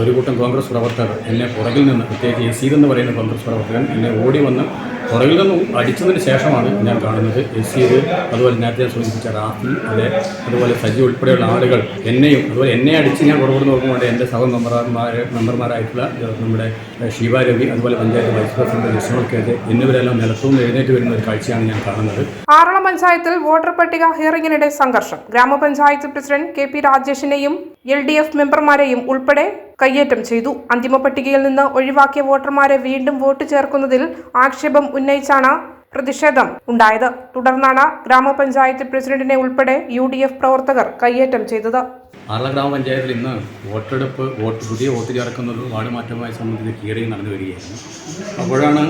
ഒരു കൂട്ടം കോൺഗ്രസ് പ്രവർത്തകർ എന്നെ പുറകിൽ നിന്ന് പ്രത്യേകിച്ച് യസീദ് എന്ന് പറയുന്ന കോൺഗ്രസ് പ്രവർത്തകൻ എന്നെ ഓടി വന്ന് പുറകിൽ നിന്ന് അടിച്ചതിന് ശേഷമാണ് ഞാൻ കാണുന്നത് യസീദ് അതുപോലെ നേരത്തെ ഞാൻ സൂചിപ്പിച്ച റാഫി അതെ. അതുപോലെ സജി ഉൾപ്പെടെയുള്ള ആളുകൾ എന്നെയും അതുപോലെ എന്നെ അടിച്ച് ഞാൻ പുറകോട്ട് നോക്കുമ്പോൾ എന്റെ സഹ മെമ്പർമാർ മെമ്പർമാരായിട്ടുള്ള നമ്മുടെ ശിവാരവി രവി അതുപോലെ പഞ്ചായത്ത് വൈസ് പ്രസിഡന്റ് കേജ് എന്നിവരെല്ലാം നിലത്തുനിന്ന് എഴുന്നേറ്റ് വരുന്ന ഒരു കാഴ്ചയാണ് ഞാൻ കാണുന്നത്. ആറളം പഞ്ചായത്തിൽ വോട്ടർ പട്ടിക ഹിയറിംഗിനിടെ സംഘർഷം. ഗ്രാമപഞ്ചായത്ത് പ്രസിഡന്റ് കെ പി രാജേഷിനെയും എൽ ഡി എഫ് മെമ്പർമാരെയും ഉൾപ്പെടെ കയ്യേറ്റം ചെയ്തു. അന്തിമ പട്ടികയിൽ നിന്ന് ഒഴിവാക്കിയ വോട്ടർമാരെ വീണ്ടും വോട്ട് ചേർക്കുന്നതിൽ ആക്ഷേപം ഉന്നയിച്ചാണ് പ്രതിഷേധം ഉണ്ടായത്. തുടർന്നാണ് ഗ്രാമപഞ്ചായത്ത് പ്രസിഡന്റിനെ ഉൾപ്പെടെ യു ഡി എഫ് പ്രവർത്തകർ കയ്യേറ്റം ചെയ്തത്. ആറള ഗ്രാമപഞ്ചായത്തിൽ ഇന്ന് വോട്ടെടുപ്പ് വോട്ട് പുതിയ വോട്ട് ചേർക്കുന്നത് വാർഡ് മാറ്റവുമായി സംബന്ധിച്ച് കീറിയും നടന്നു വരികയായിരുന്നു അപ്പോഴാണ്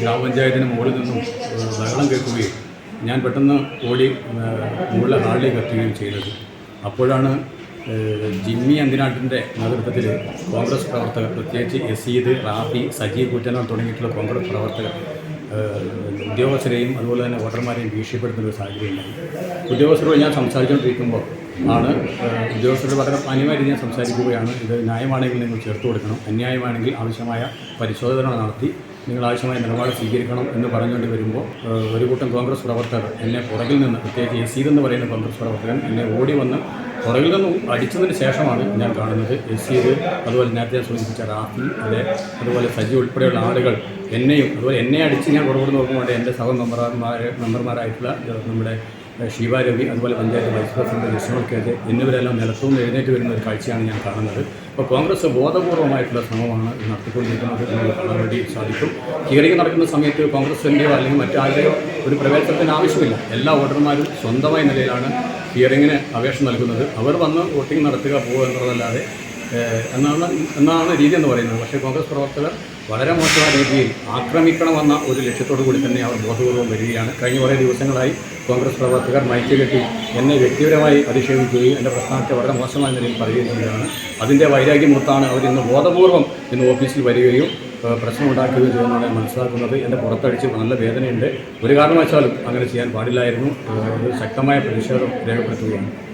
ഗ്രാമപഞ്ചായത്തിന് മുകളിൽ നിന്നും ബഹളം കേൾക്കുകയും ഞാൻ പെട്ടെന്ന് ഓടി മുകളിലെ ഹാളിലേക്ക് എത്തുകയും ചെയ്തത്. അപ്പോഴാണ് ജിമ്മി അന്തിനാട്ടിന്റെ നേതൃത്വത്തിൽ കോൺഗ്രസ് പ്രവർത്തകർ പ്രത്യേകിച്ച് യസീദ് റാഫി സജീവ് കുറ്റനം തുടങ്ങിയിട്ടുള്ള കോൺഗ്രസ് പ്രവർത്തകർ ഉദ്യോഗസ്ഥരെയും അതുപോലെ തന്നെ വോട്ടർമാരെയും ഭീഷണിപ്പെടുത്തുന്ന ഒരു സാഹചര്യമുണ്ടായി. ഉദ്യോഗസ്ഥരോട് ഞാൻ സംസാരിച്ചുകൊണ്ടിരിക്കുമ്പോൾ ആണ് ഉദ്യോഗസ്ഥരുടെ വളരെ രീതിയിൽ ഞാൻ സംസാരിക്കുകയാണ്. ഇത് ന്യായമാണെങ്കിൽ നിങ്ങൾ ചേർത്ത് കൊടുക്കണം അന്യായമാണെങ്കിൽ ആവശ്യമായ പരിശോധന നടത്തി നിങ്ങൾ ആവശ്യമായ നിലപാട് സ്വീകരിക്കണം എന്ന് പറഞ്ഞുകൊണ്ട് വരുമ്പോൾ ഒരു കൂട്ടം കോൺഗ്രസ് പ്രവർത്തകർ എന്നെ പുറകിൽ നിന്ന് പ്രത്യേകിച്ച് എസ് എന്ന് പറയുന്ന കോൺഗ്രസ് പ്രവർത്തകൻ എന്നെ ഓടി വന്ന് പുറകിൽ നിന്നും അടിച്ചതിന് ശേഷമാണ് ഞാൻ കാണുന്നത്. യസീദ് അതുപോലെ നേരത്തെ സൂചിപ്പിച്ച റാഫി അതെ അതുപോലെ സജി ഉൾപ്പെടെയുള്ള ആളുകൾ എന്നെയും അതുപോലെ എന്നെ അടിച്ച് ഞാൻ പുറകോട്ട് നോക്കുമ്പോൾ എന്റെ സഹ മെമ്പർമാർ മെമ്പർമാരായിട്ടുള്ള നമ്മുടെ ശിവാരവി രവി അതുപോലെ പഞ്ചായത്ത് വൈസ് പ്രസിഡന്റ് വിശ്വമൊക്കെ എന്നിവരെല്ലാം നിലത്തുനിന്ന് എഴുന്നേറ്റ് വരുന്ന ഒരു കാഴ്ചയാണ് ഞാൻ കാണുന്നത്. അപ്പോൾ കോൺഗ്രസ് ബോധപൂർവമായിട്ടുള്ള ശ്രമമാണ് നടത്തിക്കൊണ്ടിരിക്കുന്നത് നമുക്ക് കാണാൻ വേണ്ടി സാധിക്കും. ഹിയറിംഗ് നടക്കുന്ന സമയത്ത് കോൺഗ്രസിന്റെയോ അല്ലെങ്കിൽ മറ്റാരുടെയോ ഒരു പ്രവേശനത്തിന് ആവശ്യമില്ല. എല്ലാ വോട്ടർമാരും സ്വന്തമായ നിലയിലാണ് ഹിയറിങ്ങിന് അപേക്ഷ നൽകുന്നത്. അവർ വന്ന് വോട്ടിംഗ് നടത്തുക പോകുക എന്നുള്ളതല്ലാതെ എന്നാണ് എന്നാണ് രീതി എന്ന് പറയുന്നത്. പക്ഷേ കോൺഗ്രസ് പ്രവർത്തകർ വളരെ മോശമായ രീതിയിൽ ആക്രമിക്കണമെന്ന ഒരു ലക്ഷ്യത്തോടു കൂടി തന്നെ അവർ ബോധപൂർവം വരികയാണ്. കഴിഞ്ഞ കുറേ ദിവസങ്ങളായി കോൺഗ്രസ് പ്രവർത്തകർ മയച്ചു കെട്ടി എന്നെ വ്യക്തിപരമായി അധിക്ഷേപിക്കുകയും എന്റെ പ്രസ്ഥാനത്തെ വളരെ മോശമായ നിലയിൽ പറയുകയും ചെയ്യുകയാണ്. അതിന്റെ വൈരാഗ്യമൊത്താണ് അവർ ഇന്ന് ബോധപൂർവം ഇന്ന് ഓഫീസിൽ വരികയും ഏഹ്, എന്നാണ് ഞാൻ മനസ്സിലാക്കുന്നത്. എന്റെ പുറത്തടിച്ച് നല്ല വേദനയുണ്ട്. ഒരു കാരണവശാലും അങ്ങനെ ചെയ്യാൻ പാടില്ലായിരുന്നു. ശക്തമായ പ്രതിഷേധം രേഖപ്പെടുത്തുകയാണ്.